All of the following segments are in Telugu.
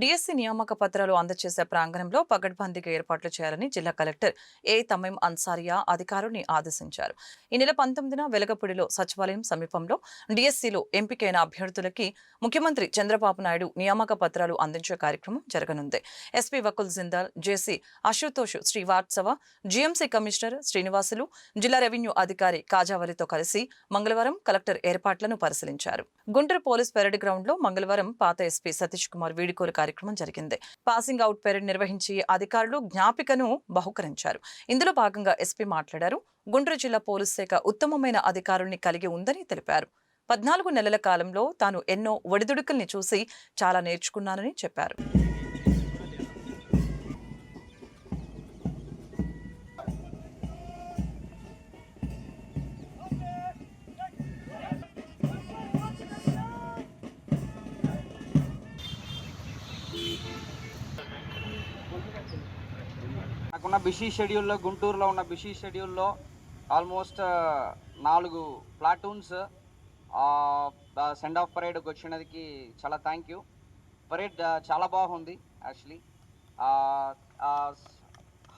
డిఎస్సీ నియామక పత్రాలు అందజేసే ప్రాంగణంలో పగడ్బందీగా ఏర్పాట్లు చేయాలని జిల్లా కలెక్టర్ ఏ తమీం అన్సారియా అధికారుల్ని ఆదేశించారు. ఈ నెల పంతొమ్మిదిన వెలగపూడిలో సచివాలయం సమీపంలో డిఎస్సిలో ఎంపికైన అభ్యర్థులకి ముఖ్యమంత్రి చంద్రబాబు నాయుడు నియామక పత్రాలు అందించే కార్యక్రమం జరగనుంది. SP Vakul Jindal JC Ashutosh Srivastava GMC commissioner Srinivasulu జిల్లా రెవెన్యూ అధికారి కాజావలితో కలిసి మంగళవారం కలెక్టర్ ఏర్పాట్లను పరిశీలించారు. గుంటూరు పోలీస్ పెరడ్ గ్రౌండ్లో మంగళవారం పాత ఎస్పీ సతీష్ కుమార్ వీడుకోలు కార్యక్రమం జరిగింది. పాసింగ్ అవుట్ పెరేడ్ నిర్వహించి అధికారులు జ్ఞాపికను బహుకరించారు. ఇందులో భాగంగా ఎస్పీ మాట్లాడారు. గుంటూరు జిల్లా పోలీస్ శాఖ ఉత్తమమైన అధికారుల్ని కలిగి ఉందని తెలిపారు. పద్నాలుగు నెలల కాలంలో తాను ఎన్నో ఒడిదుడుకుల్ని చూసి చాలా నేర్చుకున్నానని చెప్పారు. ఉన్న బిజీ షెడ్యూల్లో గుంటూరులో ఉన్న బిజీ షెడ్యూల్లో ఆల్మోస్ట్ నాలుగు ప్లాటూన్స్ సెండ్ ఆఫ్ పరేడ్కి వచ్చినదికి చాలా థ్యాంక్ యూ. పరేడ్ చాలా బాగుంది యాక్చువల్లీ.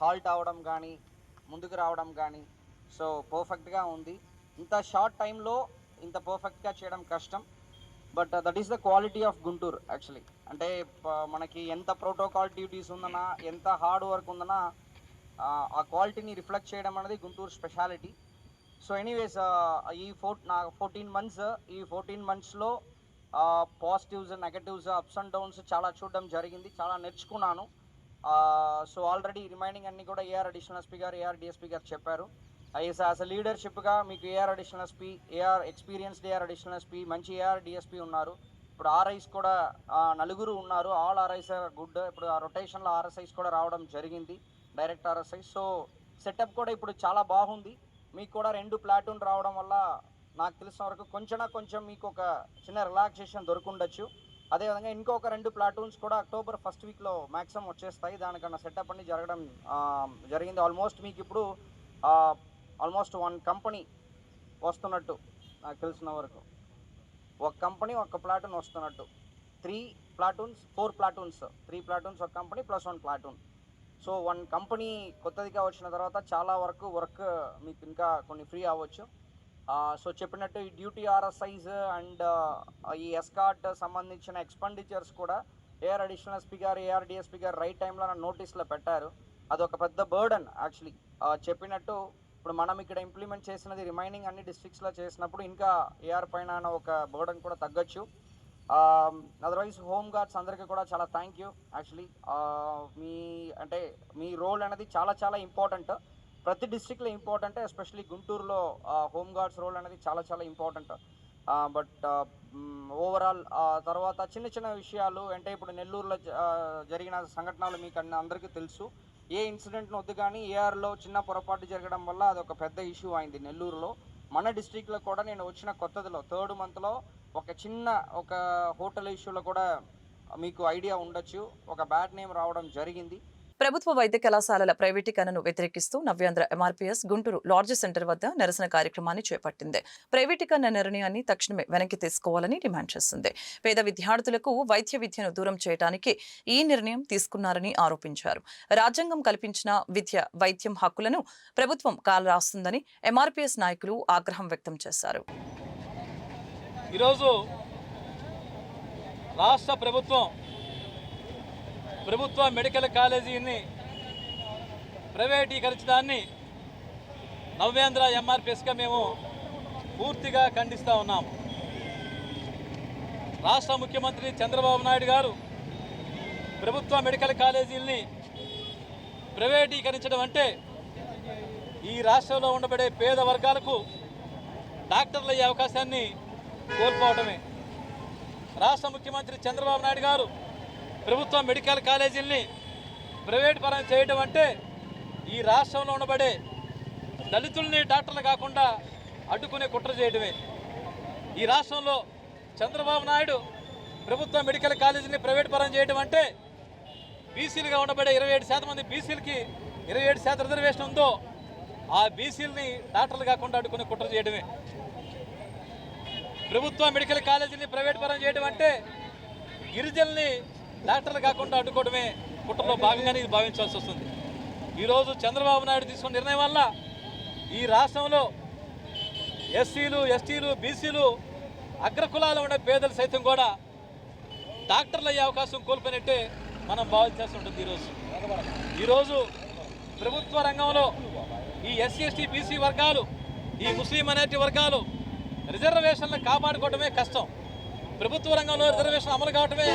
హాల్ట్ అవ్వడం కానీ ముందుకు రావడం కానీ సో పర్ఫెక్ట్గా ఉంది. ఇంత షార్ట్ టైంలో ఇంత పర్ఫెక్ట్గా చేయడం కష్టం. But that is the quality of Guntur actually. అంటే మనకి ఎంత ప్రోటోకాల్ డ్యూటీస్ ఉందన్నా ఎంత హార్డ్ వర్క్ ఉందన్నా ఆ, క్వాలిటీని రిఫ్లెక్ట్ చేయడం అనేది గుంటూరు స్పెషాలిటీ. సో ఎనీవేస్ ఈ ఫోర్ నా ఫోర్టీన్ మంత్స్ ఈ ఫోర్టీన్ మంత్స్లో positives negatives ups and downs చాలా చూడడం జరిగింది చాలా నేర్చుకున్నాను. సో ఆల్రెడీ రిమైనింగ్ అన్ని కూడా ఏఆర్ అడిషనల్ ఎస్పీ గారు ఏఆర్ డిఎస్పీ గారు చెప్పారు. ఐఎస్ యాజ్ అ లీడర్షిప్గా మీకు AR additional SP AR experienced AR additional SP మంచి ఏఆర్ డిఎస్పీ ఉన్నారు. ఇప్పుడు ఆర్ఐస్ కూడా నలుగురు ఉన్నారు. ఆల్ ఆర్ఐస్ గుడ్ ఇప్పుడు ఆ రొటేషన్లో ఆర్ఎస్ఐస్ కూడా రావడం జరిగింది. Direct RSI. సో సెటప్ కూడా ఇప్పుడు చాలా బాగుంది. మీకు కూడా రెండు ప్లాటూన్ రావడం వల్ల నాకు తెలిసిన వరకు కొంచెం కొంచెం మీకు ఒక చిన్న రిలాక్సేషన్ దొరుకుండొచ్చు. అదేవిధంగా ఇంకొక రెండు ప్లాటూన్స్ కూడా అక్టోబర్ ఫస్ట్ వీక్లో మ్యాక్సిమం వచ్చేస్తాయి. దానికన్నా సెటప్ అన్ని జరగడం జరిగింది. ఆల్మోస్ట్ మీకు ఇప్పుడు ఆల్మోస్ట్ వన్ కంపెనీ వస్తున్నట్టు నాకు తెలిసిన వరకు. ఒక కంపెనీ ఒక ప్లాటూన్ వస్తున్నట్టు. Three platoons four platoons. Three platoons ఒక company plus one platoon. So one company కొత్తదిగా వచ్చిన తర్వాత చాలా వరకు వర్క్ మీకు ఇంకా కొన్ని ఫ్రీ అవ్వచ్చు. సో చెప్పినట్టు ఈ డ్యూటీ ఆర్ఎస్ఐస్ అండ్ ఈ ఎస్కాట్ సంబంధించిన ఎక్స్పెండిచర్స్ కూడా ఏఆర్ అడిషనల్ ఎస్పీ గారు ఏఆర్ డిఎస్పీ గారు రైట్ టైంలో నోటీస్లో పెట్టారు. అదొక పెద్ద బర్డన్ యాక్చువల్లీ. చెప్పినట్టు ఇప్పుడు మనం ఇక్కడ ఇంప్లిమెంట్ చేసినది రిమైనింగ్ అన్ని డిస్ట్రిక్ట్స్లో చేసినప్పుడు ఇంకా ఏఆర్ పైన ఒక బర్డన్ కూడా తగ్గొచ్చు. అదర్వైజ్ హోమ్ గార్డ్స్ అందరికీ కూడా చాలా థ్యాంక్ యూ యాక్చువల్లీ మీ అంటే మీ రోల్ అనేది చాలా చాలా ఇంపార్టెంట్ ప్రతి డిస్ట్రిక్ట్లో ఇంపార్టెంట్ ఎస్పెషల్లీ గుంటూరులో హోమ్ గార్డ్స్ రోల్ అనేది చాలా చాలా ఇంపార్టెంట్ బట్ ఓవరాల్ తర్వాత చిన్న చిన్న విషయాలు అంటే ఇప్పుడు నెల్లూరులో uh, జరిగిన సంఘటనలు మీకు అన్ని అందరికీ తెలుసు. ఏ ఇన్సిడెంట్ను వద్దు కానీ ఏఆర్లో చిన్న పొరపాటు జరగడం వల్ల అది ఒక పెద్ద ఇష్యూ అయింది నెల్లూరులో. మన డిస్ట్రిక్ట్లో కూడా నేను వచ్చిన కొత్తదిలో థర్డ్ మంత్లో ఒక చిన్న ఒక హోటల్ ఇష్యూలో కూడా మీకు ఐడియా ఉండొచ్చు. ఒక బ్యాడ్ నేమ్ రావడం జరిగింది. ప్రభుత్వ వైద్య కళాశాలల ప్రైవేటీకరణను వ్యతిరేకిస్తూ Navyandhra MRPS Guntur lodge centre వద్ద నిరసన కార్యక్రమాన్ని చేపట్టింది. ప్రైవేటీకరణ నిర్ణయాన్ని తక్షణమే వెనక్కి తీసుకోవాలని డిమాండ్ చేసింది. పేద విద్యార్థులకు వైద్య విద్యను దూరం చేయడానికి ఈ నిర్ణయం తీసుకున్నారని ఆరోపించారు. రాజ్యాంగం కల్పించిన విద్య వైద్యం హక్కులను ప్రభుత్వం కాలరాస్తుందని ఎంఆర్పీఎస్ నాయకులు ఆగ్రహం వ్యక్తం చేశారు. ఈరోజు రాష్ట్ర ప్రభుత్వం ప్రభుత్వ మెడికల్ కాలేజీని ప్రైవేటీకరించడాన్ని నవ్యాంధ్ర ఎంఆర్పిఎస్గా మేము పూర్తిగా ఖండిస్తూ ఉన్నాము. రాష్ట్ర ముఖ్యమంత్రి చంద్రబాబు నాయుడు గారు ప్రభుత్వ మెడికల్ కాలేజీల్ని ప్రైవేటీకరించడం అంటే ఈ రాష్ట్రంలో ఉండబడే పేద వర్గాలకు డాక్టర్లు అయ్యే అవకాశాన్ని కోల్పోవడమే రాష్ట్ర ముఖ్యమంత్రి చంద్రబాబు నాయుడు గారు ప్రభుత్వ మెడికల్ కాలేజీల్ని ప్రైవేట్ పరం చేయడం అంటే ఈ రాష్ట్రంలో ఉండబడే దళితుల్ని డాక్టర్లు కాకుండా అడ్డుకునే కుట్ర చేయడమే ఈ రాష్ట్రంలో చంద్రబాబు నాయుడు ప్రభుత్వ మెడికల్ కాలేజీని ప్రైవేట్ పరం చేయడం అంటే బీసీలుగా ఉండబడే ఇరవై ఏడు శాతం మంది బీసీలకి ఇరవై ఏడు శాతం రిజర్వేషన్ ఉందో ఆ బీసీలని డాక్టర్లు కాకుండా అడ్డుకునే కుట్ర చేయడమే ప్రభుత్వ మెడికల్ కాలేజీని ప్రైవేట్ పరం చేయడం అంటే గిరిజనుల్ని డాక్టర్లు కాకుండా అడ్డుకోవడమే కుట్రలో భాగంగానే ఇది భావించాల్సి వస్తుంది. ఈరోజు చంద్రబాబు నాయుడు తీసుకున్న నిర్ణయం వల్ల ఈ రాష్ట్రంలో ఎస్సీలు ఎస్టీలు బీసీలు అగ్రకులాలు ఉండే పేదలు సైతం కూడా డాక్టర్లు అయ్యే అవకాశం కోల్పోయినట్టే మనం భావించాల్సి ఉంటుంది ఈరోజు. ఈరోజు ప్రభుత్వ రంగంలో ఈ ఎస్సీ ఎస్టీ బీసీ వర్గాలు ఈ ముస్లిం మైనార్టీ వర్గాలు రిజర్వేషన్లు కాపాడుకోవడమే కష్టం. ప్రభుత్వ రంగంలో రిజర్వేషన్ అమలు కావటమే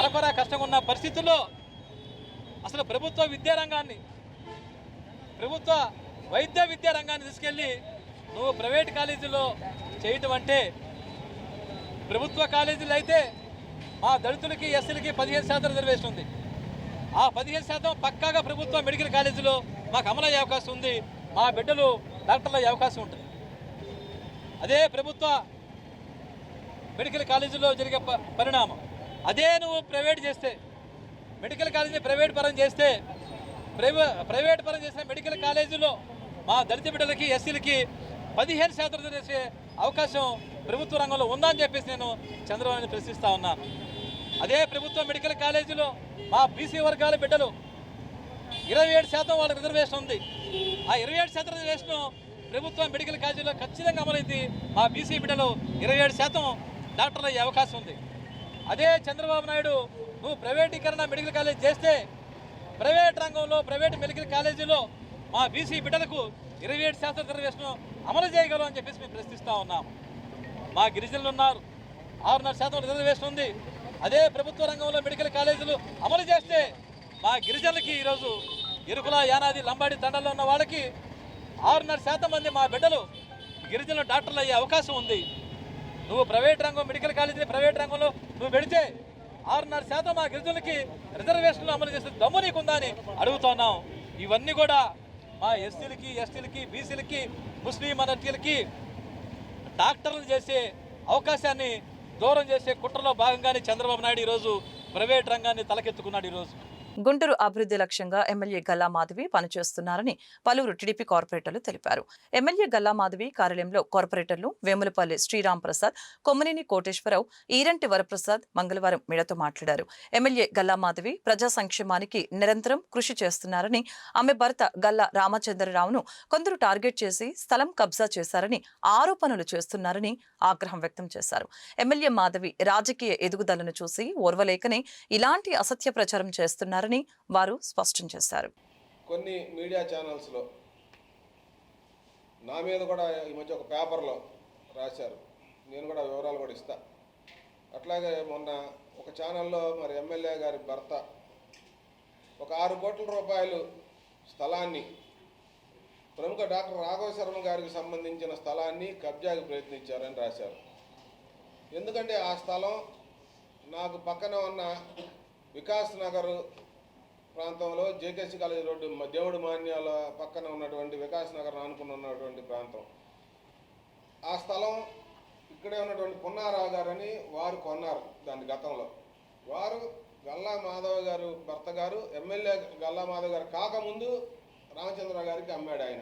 అరకొర కష్టంగా ఉన్న పరిస్థితుల్లో అసలు ప్రభుత్వ విద్యారంగాన్ని ప్రభుత్వ వైద్య విద్యారంగాన్ని తీసుకెళ్ళి నువ్వు ప్రైవేట్ కాలేజీలో చేయటం అంటే ప్రభుత్వ కాలేజీలు అయితే మా దళితులకి ఎస్సీలకి పదిహేను శాతం రిజర్వేషన్ ఉంది. ఆ పదిహేను శాతం పక్కాగా ప్రభుత్వ మెడికల్ కాలేజీలో మాకు అమలయ్యే అవకాశం ఉంది. మా బిడ్డలు డాక్టర్లు అయ్యే అవకాశం ఉంటుంది. అదే ప్రభుత్వ మెడికల్ కాలేజీలో జరిగే ప- పరిణామం. అదే నువ్వు ప్రైవేట్ చేస్తే మెడికల్ కాలేజీ ప్రైవేట్ పరం చేస్తే ప్రైవే ప్రైవేట్ పరం చేసిన మెడికల్ కాలేజీలో మా దళిత బిడ్డలకి ఎస్సీలకి పదిహేను శాతం చేసే అవకాశం ప్రభుత్వ రంగంలో ఉందని చెప్పేసి నేను చంద్రబాబుని ప్రశ్నిస్తా ఉన్నాను అదే ప్రభుత్వ మెడికల్ కాలేజీలో మా బీసీ వర్గాల బిడ్డలు ఇరవై ఏడు శాతం వాళ్ళకి రిజర్వేషన్ ఉంది. ఆ ఇరవై ఏడు శాతం రిజర్వేషన్ ప్రభుత్వ మెడికల్ కాలేజీలో ఖచ్చితంగా అమలైంది. మా బీసీ బిడ్డలు ఇరవై ఏడు శాతం డాక్టర్లు అయ్యే అవకాశం ఉంది. అదే చంద్రబాబు నాయుడు నువ్వు ప్రైవేటీకరణ మెడికల్ కాలేజ్ చేస్తే ప్రైవేట్ రంగంలో ప్రైవేట్ మెడికల్ కాలేజీలో మా బీసీ బిడ్డలకు ఇరవై ఏడు శాతం రిజర్వేషన్ అమలు చేయగలం అని చెప్పేసి మేము ప్రశ్నిస్తూ ఉన్నాం. మా గిరిజనులు ఉన్నారు. ఆరున్నర శాతం రిజర్వేషన్ ఉంది. అదే ప్రభుత్వ రంగంలో మెడికల్ కాలేజీలు అమలు చేస్తే మా గిరిజనులకి ఈరోజు ఇరుకుల యానాది లంబాడి తండల్లో ఉన్న వాళ్ళకి ఆరున్నర శాతం మంది మా బిడ్డలు గిరిజనులు డాక్టర్లు అయ్యే అవకాశం ఉంది. నువ్వు ప్రైవేట్ రంగం మెడికల్ కాలేజీ ప్రైవేట్ రంగంలో నువ్వు పెడితే ఆరున్నర శాతం మా గిరిజనులకి రిజర్వేషన్లు అమలు చేసే దమ్ము నీకుందా అని అడుగుతున్నాం ఇవన్నీ కూడా మా ఎస్సీలకి ఎస్టీలకి బీసీలకి ముస్లిం మైనార్టీలకి డాక్టర్లు చేసే అవకాశాన్ని దూరం చేసే కుట్రలో భాగంగానే చంద్రబాబు నాయుడు ఈరోజు ప్రైవేట్ రంగాన్ని తలకెత్తుకున్నాడు ఈరోజు. గుంటూరు అభివృద్ధి లక్ష్యంగా ఎమ్మెల్యే గల్లా మాధవి పనిచేస్తున్నారని పలువురు టీడీపీ కార్పొరేటర్లు తెలిపారు. ఎమ్మెల్యే గల్లా మాధవి కార్యాలయంలో కార్పొరేటర్లు వేములపల్లి శ్రీరామ్ ప్రసాద్ కొమ్మనేని కోటేశ్వరరావు ఈరంటి వరప్రసాద్ మంగళవారం మీడతో మాట్లాడారు. ఎమ్మెల్యే గల్లా మాధవి ప్రజా సంక్షేమానికి నిరంతరం కృషి చేస్తున్నారని ఆమె భర్త గల్లా రామచంద్రరావును కొందరు టార్గెట్ చేసి స్థలం కబ్జా చేశారని ఆరోపణలు చేస్తున్నారని ఆగ్రహం వ్యక్తం చేశారు. ఎమ్మెల్యే మాధవి రాజకీయ ఎదుగుదలను చూసి ఓర్వలేకనే ఇలాంటి అసత్య ప్రచారం చేస్తున్నారు చేస్తున్నారని వారు స్పష్టం చేశారు. కొన్ని మీడియా ఛానల్స్లో నా మీద కూడా ఈ మధ్య ఒక పేపర్లో రాశారు. నేను కూడా వివరాలు కూడా ఇస్తా. అట్లాగే మొన్న ఒక ఛానల్లో మరి ఎమ్మెల్యే గారి భర్త ఒక ఆరు కోట్ల రూపాయలు స్థలాన్ని ప్రముఖ డాక్టర్ రాఘవ శర్మ గారికి సంబంధించిన స్థలాన్ని కబ్జాకి ప్రయత్నించారని రాశారు. ఎందుకంటే ఆ స్థలం నాకు పక్కన ఉన్న వికాస్ నగర్ ప్రాంతంలో జేకేసీ కాలేజ్ రోడ్డు దేవుడు దేవుడి మాన్యాల పక్కన ఉన్నటువంటి వికాస్ నగర్ ఆనుకుని ఉన్నటువంటి ప్రాంతం. ఆ స్థలం ఇక్కడే ఉన్నటువంటి పున్నారావు గారని వారు కొన్నారు దాని గతంలో. వారు గల్లా మాధవ్ గారు భర్త గారు ఎమ్మెల్యే గల్లా మాధవ్ గారు కాకముందు రామచంద్రరావు గారికి అమ్మాడు ఆయన.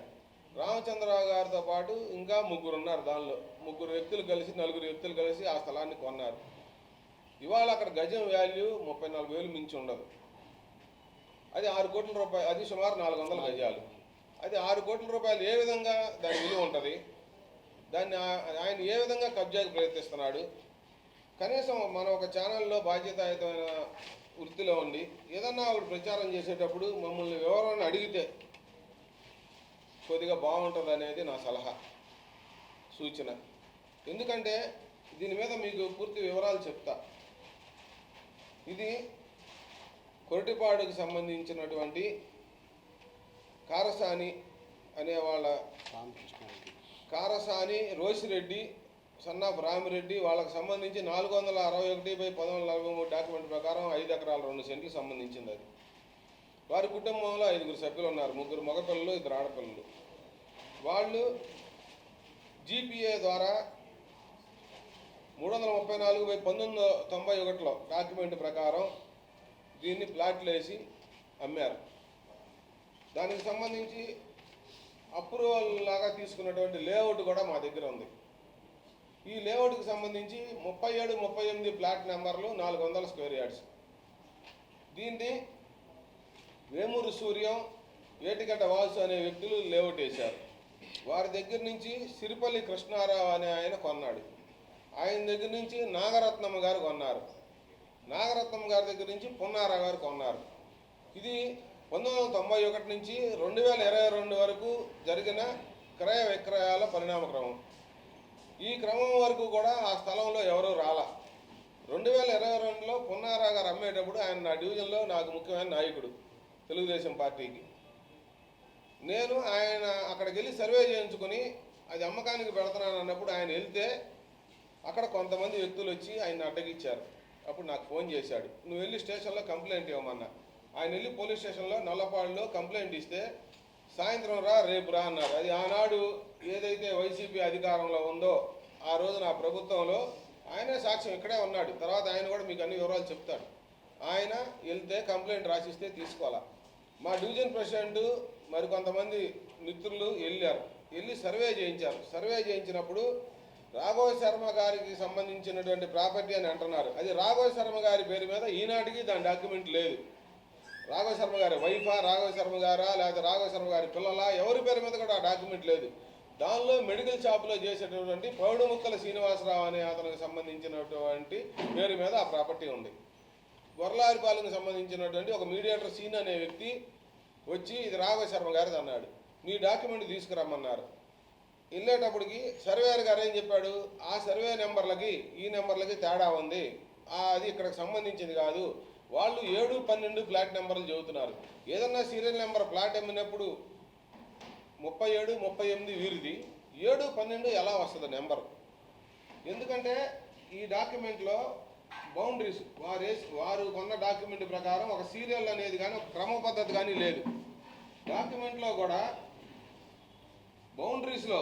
రామచంద్రరావు గారితో పాటు ఇంకా ముగ్గురు ఉన్నారు దానిలో. ముగ్గురు వ్యక్తులు కలిసి నలుగురు వ్యక్తులు కలిసి ఆ స్థలాన్ని కొన్నారు. ఇవాళ అక్కడ గజం వాల్యూ ముప్పై నాలుగు వేలు మించి ఉండదు. అది ఆరు కోట్ల రూపాయలు అది సుమారు నాలుగు వందల గజాలు. అది ఆరు కోట్ల రూపాయలు ఏ విధంగా దాని విలువ ఉంటుంది? దాన్ని ఆయన ఏ విధంగా కబ్జాకి ప్రయత్నిస్తున్నాడు? కనీసం మనం ఒక ఛానల్లో బాధ్యతాయుతమైన వృత్తిలో ఉండి ఏదన్నా ఆవిడ ప్రచారం చేసేటప్పుడు మమ్మల్ని వివరాలను అడిగితే కొద్దిగా బాగుంటుంది అనేది నా సలహా సూచన. ఎందుకంటే దీని మీద మీకు పూర్తి వివరాలు చెప్తా. ఇది కొరటిపాడుకు సంబంధించినటువంటి కారసాని అనే వాళ్ళ కారసాని రోసిరెడ్డి సన్నాఫ్ రామిరెడ్డి వాళ్ళకి సంబంధించి నాలుగు వందల అరవై ఒకటి బై పంతొమ్మిది వందల నలభై మూడు డాక్యుమెంట్ ప్రకారం ఐదు ఎకరాల రెండు సెంట్లు సంబంధించింది అది. వారి కుటుంబంలో ఐదుగురు సభ్యులు ఉన్నారు. ముగ్గురు మగపిల్లలు ఇద్దరు ఆడపిల్లలు. వాళ్ళు జీపీఏ ద్వారా మూడు వందల ముప్పై నాలుగు బై పంతొమ్మిది తొంభై ఒకటిలో డాక్యుమెంట్ ప్రకారం దీన్ని ప్లాట్లు వేసి అమ్మారు. దానికి సంబంధించి అప్రూవల్ లాగా తీసుకున్నటువంటి లేఅవుట్ కూడా మా దగ్గర ఉంది. ఈ లేఅవుట్కి సంబంధించి ముప్పై ఏడు ముప్పై ఎనిమిది ప్లాట్ నెంబర్లు నాలుగు వందల స్క్వేర్ యార్డ్స్. దీన్ని వేమూరు సూర్యం ఏటిగడ్డ వాసు అనే వ్యక్తులు లేఅవుట్ వేశారు. వారి దగ్గర నుంచి సిరిపల్లి కృష్ణారావు అనే ఆయన కొన్నాడు. ఆయన దగ్గర నుంచి నాగరత్నమ్మ గారు కొన్నారు. నాగరత్నం గారి దగ్గర నుంచి పున్నారావు గారు కొన్నారు. ఇది పంతొమ్మిది వందల తొంభై ఒకటి నుంచి రెండు వేల ఇరవై రెండు వరకు జరిగిన క్రయ విక్రయాల పరిణామ క్రమం. ఈ క్రమం వరకు కూడా ఆ స్థలంలో ఎవరూ రాలా. రెండు వేల ఇరవై రెండులో పున్నారా గారు అమ్మేటప్పుడు ఆయన నా డివిజన్లో నాకు ముఖ్యమైన నాయకుడు తెలుగుదేశం పార్టీకి. నేను ఆయన అక్కడికి వెళ్ళి సర్వే చేయించుకొని అది అమ్మకానికి పెడుతున్నాను అన్నప్పుడు ఆయన వెళ్తే అక్కడ కొంతమంది వ్యక్తులు వచ్చి ఆయన అడ్డగిచ్చారు. అప్పుడు నాకు ఫోన్ చేశాడు. నువ్వు వెళ్ళి స్టేషన్లో కంప్లైంట్ ఇవ్వమన్నా. ఆయన వెళ్ళి పోలీస్ స్టేషన్లో నల్లపాడులో కంప్లైంట్ ఇస్తే సాయంత్రం రా రేపు రా అన్నారు. అది ఆనాడు ఏదైతే వైసీపీ అధికారంలో ఉందో ఆ రోజు నా ప్రభుత్వంలో ఆయనే సాక్ష్యం ఇక్కడే ఉన్నాడు. తర్వాత ఆయన కూడా మీకు అన్ని వివరాలు చెప్తాడు. ఆయన వెళ్తే కంప్లైంట్ రాసిస్తే తీసుకోవాలా. మా డివిజన్ ప్రెసిడెంట్ మరి కొంతమంది మిత్రులు వెళ్ళారు. వెళ్ళి సర్వే చేయించారు. సర్వే చేయించినప్పుడు రాఘవ శర్మ గారికి సంబంధించినటువంటి ప్రాపర్టీ అని అంటున్నారు. అది రాఘవ శర్మ గారి పేరు మీద ఈనాటికి దాని డాక్యుమెంట్ లేదు. రాఘవ శర్మ గారి వైఫా రాఘవ శర్మ గారా లేకపోతే రాఘవ శర్మ గారి పిల్లలా ఎవరి పేరు మీద కూడా ఆ డాక్యుమెంట్ లేదు. దానిలో మెడికల్ షాప్లో చేసేటటువంటి పౌడుముక్కల శ్రీనివాసరావు అనే అతనికి సంబంధించినటువంటి పేరు మీద ఆ ప్రాపర్టీ ఉంది. గొర్లారిపాలెంకి సంబంధించినటువంటి ఒక మీడియేటర్ సీన్ అనే వ్యక్తి వచ్చి ఇది రాఘవ శర్మ గారిది అన్నాడు. మీ డాక్యుమెంట్ తీసుకురమ్మన్నారు. వెళ్ళేటప్పటికి సర్వేయర్ గారు ఏం చెప్పాడు? ఆ సర్వే నెంబర్లకి ఈ నెంబర్లకి తేడా ఉంది. అది ఇక్కడికి సంబంధించింది కాదు. వాళ్ళు ఏడు పన్నెండు ప్లాట్ నెంబర్లు చెబుతున్నారు ఏదన్నా సీరియల్ నెంబర్ ప్లాట్ అమ్మినప్పుడు ముప్పై ఏడు ముప్పై ఎనిమిది వీరిది. ఏడు పన్నెండు ఎలా వస్తుంది నెంబర్? ఎందుకంటే ఈ డాక్యుమెంట్లో బౌండరీస్ వారు వారు కొన్న డాక్యుమెంట్ ప్రకారం ఒక సీరియల్ అనేది కానీ ఒక క్రమ పద్ధతి కానీ లేదు. డాక్యుమెంట్లో కూడా బౌండరీస్లో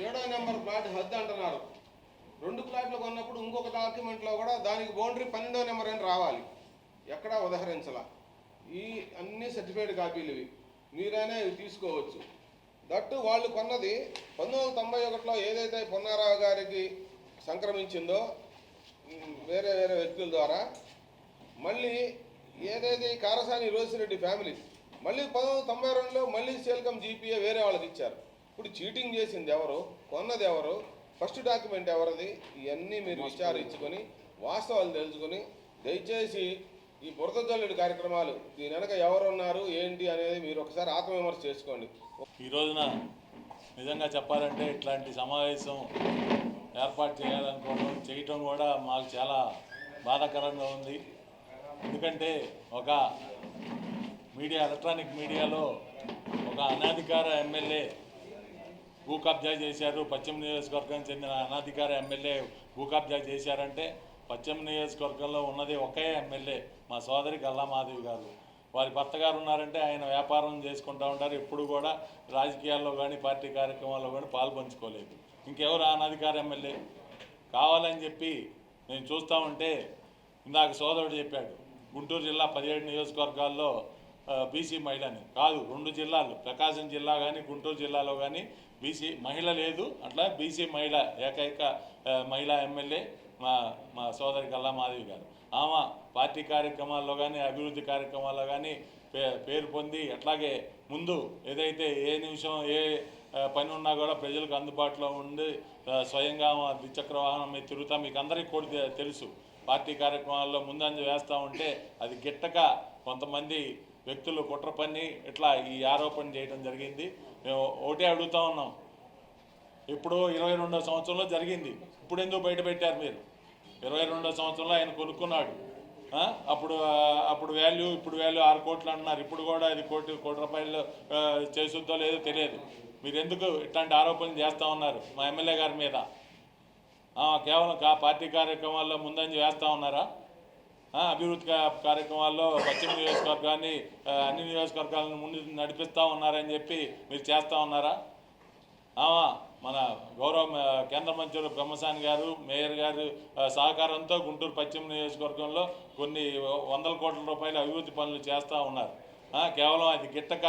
ఏడో నెంబర్ ప్లాట్ హద్దు అంటున్నారు రెండు ప్లాట్లు కొన్నప్పుడు ఇంకొక డాక్యుమెంట్లో కూడా దానికి బౌండరీ పన్నెండో నెంబర్ అని రావాలి. ఎక్కడా ఉదహరించాల. ఈ అన్ని సర్టిఫికేట్ కాపీలు ఇవి. మీరైనా ఇవి తీసుకోవచ్చు. దట్టు వాళ్ళు కొన్నది పంతొమ్మిది వందల తొంభై ఒకటిలో ఏదైతే పొన్నారావు గారికి సంక్రమించిందో వేరే వేరే వ్యక్తుల ద్వారా మళ్ళీ ఏదైతే కారసాని రోసిరెడ్డి ఫ్యామిలీ మళ్ళీ పంతొమ్మిది వందల తొంభై రెండులో మళ్ళీ సేల్కమ్ జీపీఏ వేరే వాళ్ళకి ఇచ్చారు. ఇప్పుడు చీటింగ్ చేసింది ఎవరు కొన్నది ఎవరు ఫస్ట్ డాక్యుమెంట్ ఎవరిది ఇవన్నీ మీరు విచారించుకొని వాస్తవాలు తెలుసుకొని దయచేసి ఈ బురద జల్లుడి కార్యక్రమాలు దీని వెనక ఎవరు ఉన్నారు ఏంటి అనేది మీరు ఒకసారి ఆత్మవిమర్శ చేసుకోండి. ఈ రోజున నిజంగా చెప్పాలంటే ఇట్లాంటి సమావేశం ఏర్పాటు చేయాలనుకోవడం చేయటం కూడా మాకు చాలా బాధాకరంగా ఉంది. ఎందుకంటే ఒక మీడియా ఎలక్ట్రానిక్ మీడియాలో ఒక అనధికార ఎమ్మెల్యే భూ కబ్జా చేశారు. పశ్చిమ నియోజకవర్గానికి చెందిన అనాధికార ఎమ్మెల్యే భూ కబ్జా చేశారంటే పశ్చిమ నియోజకవర్గంలో ఉన్నది ఒకే ఎమ్మెల్యే మా సోదరి గల్లామాదేవి గారు. వారి భర్త గారు ఉన్నారంటే ఆయన వ్యాపారం చేసుకుంటూ ఉంటారు. ఎప్పుడు కూడా రాజకీయాల్లో కానీ పార్టీ కార్యక్రమాల్లో కానీ పాల్పంచుకోలేదు ఇంకెవరు అనాధికార అనధికార ఎమ్మెల్యే? కావాలని చెప్పి నేను చూస్తూ ఉంటే ఇందాక సోదరుడు చెప్పాడు గుంటూరు జిల్లా పదిహేడు నియోజకవర్గాల్లో బీసీ మహిళని కాదు రెండు జిల్లాలు ప్రకాశం జిల్లా కానీ గుంటూరు జిల్లాలో కానీ బీసీ మహిళ లేదు. అట్లా బీసీ మహిళ ఏకైక మహిళా ఎమ్మెల్యే మా మా సోదరి గల్లా మాధవి గారు. ఆమె పార్టీ కార్యక్రమాల్లో కానీ అభివృద్ధి కార్యక్రమాల్లో కానీ పే పేరు పొంది అట్లాగే ముందు ఏదైతే ఏ నిమిషం ఏ పని ఉన్నా కూడా ప్రజలకు అందుబాటులో ఉండి స్వయంగా ఆమె ద్విచక్ర వాహనం మీద తిరుగుతా మీకు అందరికీ కూడా తెలుసు. పార్టీ కార్యక్రమాల్లో ముందంజ వేస్తూ ఉంటే అది గిట్టక కొంతమంది వ్యక్తులు కుట్ర పని ఇట్లా ఈ ఆరోపణ చేయడం జరిగింది. మేము ఒకటే అడుగుతా ఉన్నాం. ఇప్పుడు ఇరవై రెండో సంవత్సరంలో జరిగింది. ఇప్పుడు ఎందుకు బయట పెట్టారు మీరు? ఇరవై రెండో సంవత్సరంలో ఆయన కొనుక్కున్నాడు. అప్పుడు అప్పుడు వాల్యూ ఇప్పుడు వాల్యూ ఆరు కోట్లు అంటున్నారు. ఇప్పుడు కూడా ఇది కోటి కోటి రూపాయలు చేసుద్దో లేదో తెలియదు. మీరు ఎందుకు ఇట్లాంటి ఆరోపణలు చేస్తూ ఉన్నారు? మా ఎమ్మెల్యే గారి మీద. కేవలం కా పార్టీ కార్యక్రమాల్లో ముందంజ వేస్తూ ఉన్నారా? అభివృద్ధి కార్యక్రమాల్లో పశ్చిమ నియోజకవర్గాన్ని అన్ని నియోజకవర్గాలను ముందు నడిపిస్తూ ఉన్నారని చెప్పి మీరు చేస్తూ ఉన్నారా? ఆమా మన గౌరవ కేంద్ర మంత్రులు బ్రహ్మసాని గారు మేయర్ గారు సహకారంతో గుంటూరు పశ్చిమ నియోజకవర్గంలో కొన్ని వందల కోట్ల రూపాయల అభివృద్ధి పనులు చేస్తూ ఉన్నారు. కేవలం అది గిట్టక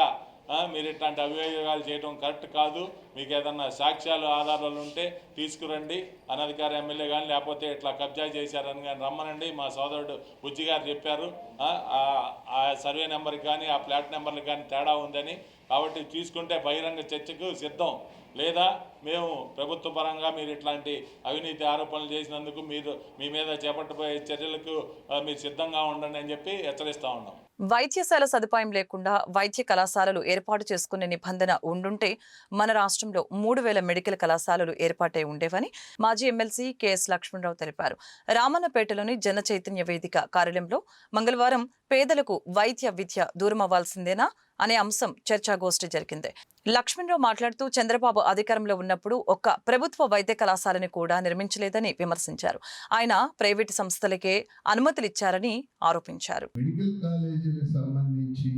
మీరు ఇట్లాంటి అభియోగాలు చేయడం కరెక్ట్ కాదు. మీకు ఏదన్నా సాక్ష్యాలు ఆధారాలు ఉంటే తీసుకురండి. అనధికార ఎమ్మెల్యే కానీ లేకపోతే ఇట్లా కబ్జా చేశారని కానీ రమ్మనండి. మా సోదరుడు బుజ్జి గారు చెప్పారు. ఆ, సర్వే నెంబర్కి కానీ ఆ ఫ్లాట్ నెంబర్కి కానీ తేడా ఉందని. కాబట్టి తీసుకుంటే బహిరంగ చర్చకు సిద్ధం. లేదా మేము ప్రభుత్వ పరంగా మీరు ఇట్లాంటి అవినీతి ఆరోపణలు చేసినందుకు మీరు మీ మీద చేపట్టబోయే చర్యలకు మీరు సిద్ధంగా ఉండండి అని చెప్పి హెచ్చరిస్తా ఉన్నాం. వైద్యశాల సదుపాయం లేకుండా వైద్య కళాశాలలు ఏర్పాటు చేసుకునే నిబంధన ఉండుంటే మన రాష్ట్రంలో మూడు వేల మెడికల్ కళాశాలలు ఏర్పాటై ఉండేవని మాజీ ఎమ్మెల్సీ కెఎస్ లక్ష్మణరావు తెలిపారు. రామన్నపేటలోని జన చైతన్య వేదిక కార్యాలయంలో మంగళవారం పేదలకు వైద్య విద్య దూరం అవ్వాల్సిందేనా అనే అంశం చర్చాగోష్ఠి జరిగింది. లక్ష్మణరావు మాట్లాడుతూ చంద్రబాబు అధికారంలో ఉన్నప్పుడు ఒక్క ప్రభుత్వ వైద్య కళాశాలని కూడా నిర్మించలేదని విమర్శించారు. ఆయన ప్రైవేటు సంస్థలకే అనుమతులిచ్చారని ఆరోపించారు. మెడికల్ కాలేజీలకు సంబంధించి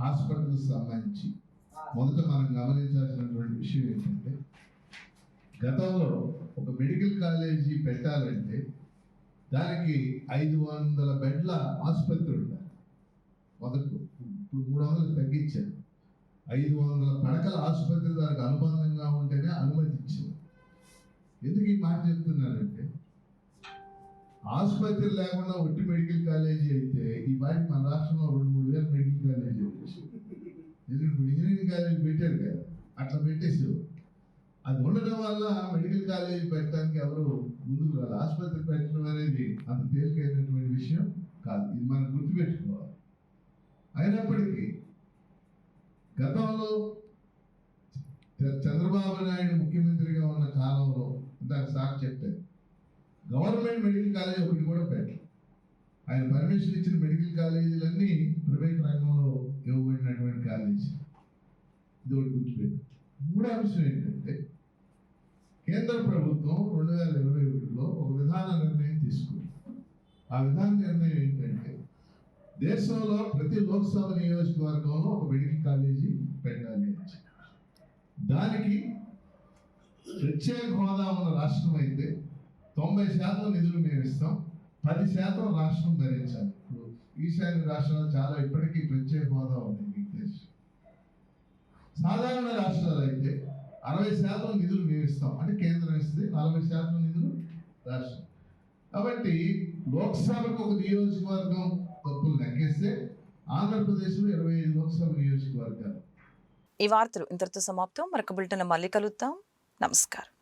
హాస్పిటల్కి సంబంధించి మొదట మనం గమనించాల్సినటువంటి విషయం ఏంటంటే గతంలో ఒక మెడికల్ కాలేజీ పెట్టాలంటే దానికి ఐదు వందల బెడ్ల ఆసుపత్రి ఉండాలి. మొదట ఇప్పుడు మూడు వందలు తగ్గించారు. ఐదు వందల పడకల ఆసుపత్రి దానికి అనుబంధంగా ఉంటేనే అనుమతి ఇచ్చింది ఎందుకు ఈ మాట చెప్తున్నానంటే ఆసుపత్రి లేకుండా ఒట్టి మెడికల్ కాలేజీ అయితే ఈ బాటి మన రాష్ట్రంలో రెండు మూడు వేల మెడికల్ కాలేజీ వచ్చేసి ఎందుకంటే ఇప్పుడు ఇంజనీరింగ్ కాలేజీ పెట్టారు కదా అట్లా పెట్టేసారు అది ఉండడం వల్ల మెడికల్ కాలేజీ పెట్టడానికి ఎవరు ముందుకు రాదు ఆసుపత్రి పెట్టడం అనేది అంత తేలికైనటువంటి విషయం కాదు. ఇది మనం గుర్తుపెట్టుకోవాలి. అయినప్పటికీ గతంలో చంద్రబాబు నాయుడు ముఖ్యమంత్రిగా ఉన్న కాలంలో దానికి సార్ చెప్పారు గవర్నమెంట్ మెడికల్ కాలేజ్ ఒకటి కూడా పెట్టారు ఆయన పర్మిషన్ ఇచ్చిన మెడికల్ కాలేజీలన్నీ ప్రైవేట్ రంగంలో ఇవ్వబడినటువంటి కాలేజీ. ఇది ఒకటి గుర్తుపెట్టు. మూడో అంశం ఏంటంటే కేంద్ర ప్రభుత్వం రెండు వేల ఇరవై ఒకటిలో ఒక విధాన నిర్ణయం తీసుకుంది. ఆ విధాన నిర్ణయం ఏంటంటే దేశంలో ప్రతి లోక్సభ నియోజకవర్గంలో ఒక మెడికల్ కాలేజీ పెట్టాలి అని దానికి ప్రత్యేక హోదా ఉన్న రాష్ట్రం అయితే తొంభై శాతం నిధులు మేము ఇస్తాం పది శాతం రాష్ట్రం భరించాలి. ఇప్పుడు ఈశాన్య రాష్ట్రాలు చాలా ఇప్పటికీ ప్రత్యేక హోదా ఉంది మీకు తెలుసు సాధారణ రాష్ట్రాలు అయితే అరవై శాతం నిధులు మేము ఇస్తాం. అంటే కేంద్రం ఇస్తుంది నలభై శాతం నిధులు రాష్ట్రం. కాబట్టి లోక్సభకు ఒక నియోజకవర్గం తప్పులు లెక్కేస్తే ఆంధ్రప్రదేశ్లో ఇరవై ఐదు లోక్సభ నియోజకవర్గాలు. ఈ వార్తలు ఇంతటితో సమాప్తం. మరొక బులెటిన్ మళ్ళీ కలుద్దాం. నమస్కారం.